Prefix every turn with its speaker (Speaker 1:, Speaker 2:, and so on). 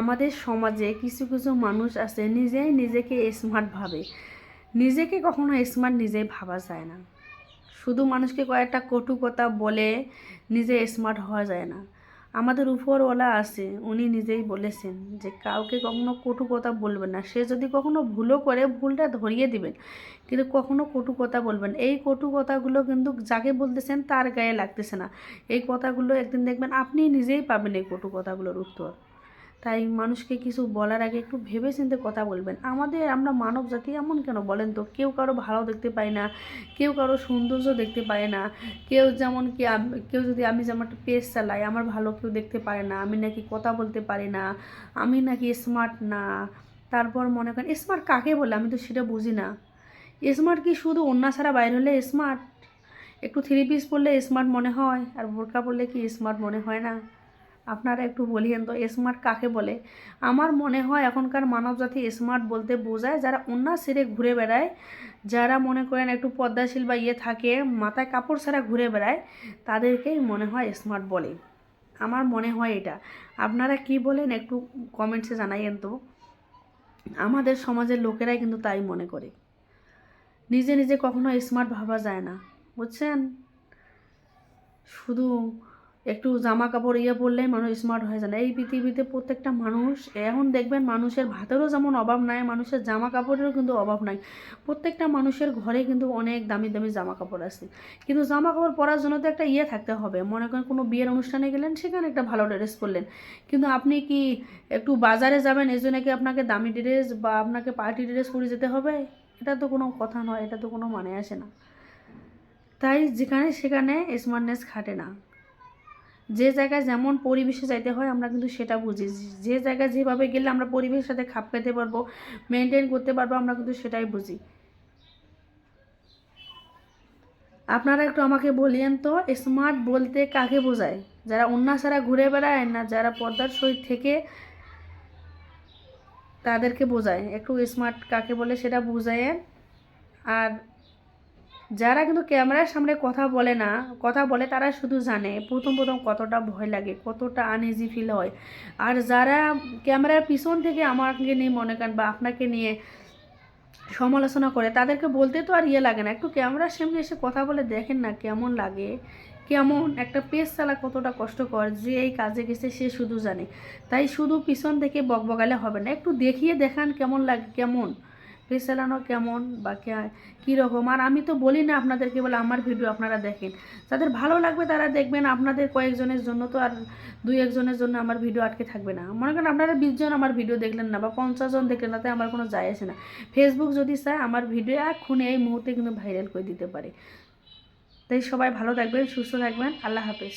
Speaker 1: আমাদের সমাজে কিছু কিছু মানুষ আছে, নিজেই নিজেকে স্মার্ট ভাবে। নিজেকে কখনো স্মার্ট নিজেই ভাবা যায় না। শুধু মানুষকে কয়েকটা কটু কথা বলে নিজে স্মার্ট হওয়া যায় না। আমাদের উপরওয়ালা আছে, উনি নিজেই বলেছেন যে, কাউকে কখনো কটু কথা বলবেন না। সে যদি কখনো ভুলও করে, ভুলটা ধরিয়ে দিবেন, কিন্তু কখনো কটু কথা বলবেন এই কটু কথাগুলো কিন্তু যাকে বলতেছেন, তার গায়ে লাগতেছে না। এই কথাগুলো একদিন দেখবেন, আপনি নিজেই পাবেন এই কটু কথাগুলোর উত্তর। তাই মানুষকে কিছু বলার আগে একটু ভেবে চিন্তে কথা বলবেন। আমাদের, আমরা মানব জাতি এমন কেন বলেন তো? কেউ কারও ভালো দেখতে পায় না, কেউ কারও সৌন্দর্য দেখতে পায় না। কেউ যেমন কি কেউ যদি আমি যেমন একটা পেজ চালাই, আমার ভালো কেউ দেখতে পারে না, আমি নাকি কথা বলতে পারি না, আমি নাকি স্মার্ট না। তারপর মনে করেন স্মার্ট কাকে বলে? আমি তো সেটা বুঝি না। স্মার্ট কি শুধু অন্য ছাড়া বাইরে হলে স্মার্ট একটু থ্রি পিস পরলে স্মার্ট মনে হয়, আর বোরকা পরলে কি স্মার্ট মনে হয় না? আপনারা একটু বলিয়েন তো স্মার্ট কাকে বলে? আমার মনে হয় এখনকার মানবজাতি স্মার্ট বলতে বোঝায় যারা অন্য ছেড়ে ঘুরে বেড়ায়, যারা মনে করেন একটু পদ্মাশীল বা ইয়ে থাকে, মাথায় কাপড় ছাড়া ঘুরে বেড়ায়, তাদেরকেই মনে হয় স্মার্ট বলে। আমার মনে হয় এটা। আপনারা কি বলেন একটু কমেন্টসে জানাইয়েন তো। আমাদের সমাজের লোকেরাই কিন্তু তাই মনে করে। নিজে নিজে কখনো স্মার্ট ভাবা যায় না, বুঝছেন? শুধু একটু জামা কাপড় ইয়ে পরলেই মানুষ স্মার্ট হয়ে যায় না। এই পৃথিবীতে প্রত্যেকটা মানুষ, এখন দেখবেন মানুষের ভাতেরও যেমন অভাব নাই, মানুষের জামা কাপড়েরও কিন্তু অভাব নাই। প্রত্যেকটা মানুষের ঘরে কিন্তু অনেক দামি দামি জামা কাপড় আছে। কিন্তু জামা কাপড় পরার জন্য তো একটা ইয়ে থাকতে হবে। মনে করেন কোনো বিয়ের অনুষ্ঠানে গেলেন, সেখানে একটা ভালো ড্রেস পরলেন। কিন্তু আপনি কি একটু বাজারে যাবেন, এই জন্য কি আপনাকে দামি ড্রেস বা আপনাকে পার্টি ড্রেস পরে যেতে হবে? এটা তো কোনো কথা নয়, এটা তো কোনো মানে আসে না। তাই যেখানে সেখানে স্মার্টনেস খাটে না। যে জায়গায় যেমন পরিবেশে যাইতে হয়, আমরা কিন্তু সেটা বুঝি। যে জায়গায় যেভাবে গেলে আমরা পরিবেশের সাথে খাপ খেতে পারব মেনটেন করতে পারব, আমরা কিন্তু সেটাই বুঝি। আপনারা একটু আমাকে বলিয়েন তো স্মার্ট বলতে কাকে বোঝায়? যারা অন্য ছাড়া ঘুরে বেড়ায় না, যারা পর্দার সহিত থেকে তাদেরকে বোঝায়। একটু স্মার্ট কাকে বলে সেটা বুঝায়েন। আর যারা কিন্তু ক্যামেরার সামনে কথা বলে না, কথা বলে তারা শুধু জানে প্রথম প্রথম কতটা ভয় লাগে, কতটা আনইজি ফিল হয়। আর যারা ক্যামেরার পিছন থেকে আমাকে নিয়ে মনে করেন বা আপনাকে নিয়ে সমালোচনা করে, তাদেরকে বলতে তো আর ইয়ে লাগে না। একটু ক্যামেরার সামনে এসে কথা বলে দেখেন না কেমন লাগে, কেমন একটা পেজ চালা কতটা কষ্টকর, যে এই কাজে গেছে সে শুধু জানে। তাই শুধু পিছন থেকে বকবকালে হবে না, একটু দেখিয়ে দেখান কেমন লাগে, কেমন? চালানো কেমন বা কীরকম আর আমি তো বলি না আপনাদেরকে বলে আমার ভিডিও আপনারা দেখেন। যাদের ভালো লাগবে তারা দেখবেন আপনাদের কয়েকজনের জন্য তো আর দুই একজনের জন্য আমার ভিডিও আটকে থাকবে না। মনে করেন আপনারা বিশ জন আমার ভিডিও দেখলেন না বা পঞ্চাশ জন দেখলেন না, তাই আমার কোনো যায় আসে না। ফেসবুক যদি চায় আমার ভিডিও এক্ষুনি এই মুহূর্তে কিন্তু ভাইরাল করে দিতে পারে। তাই সবাই ভালো থাকবেন, সুস্থ থাকবেন। আল্লাহ হাফেজ।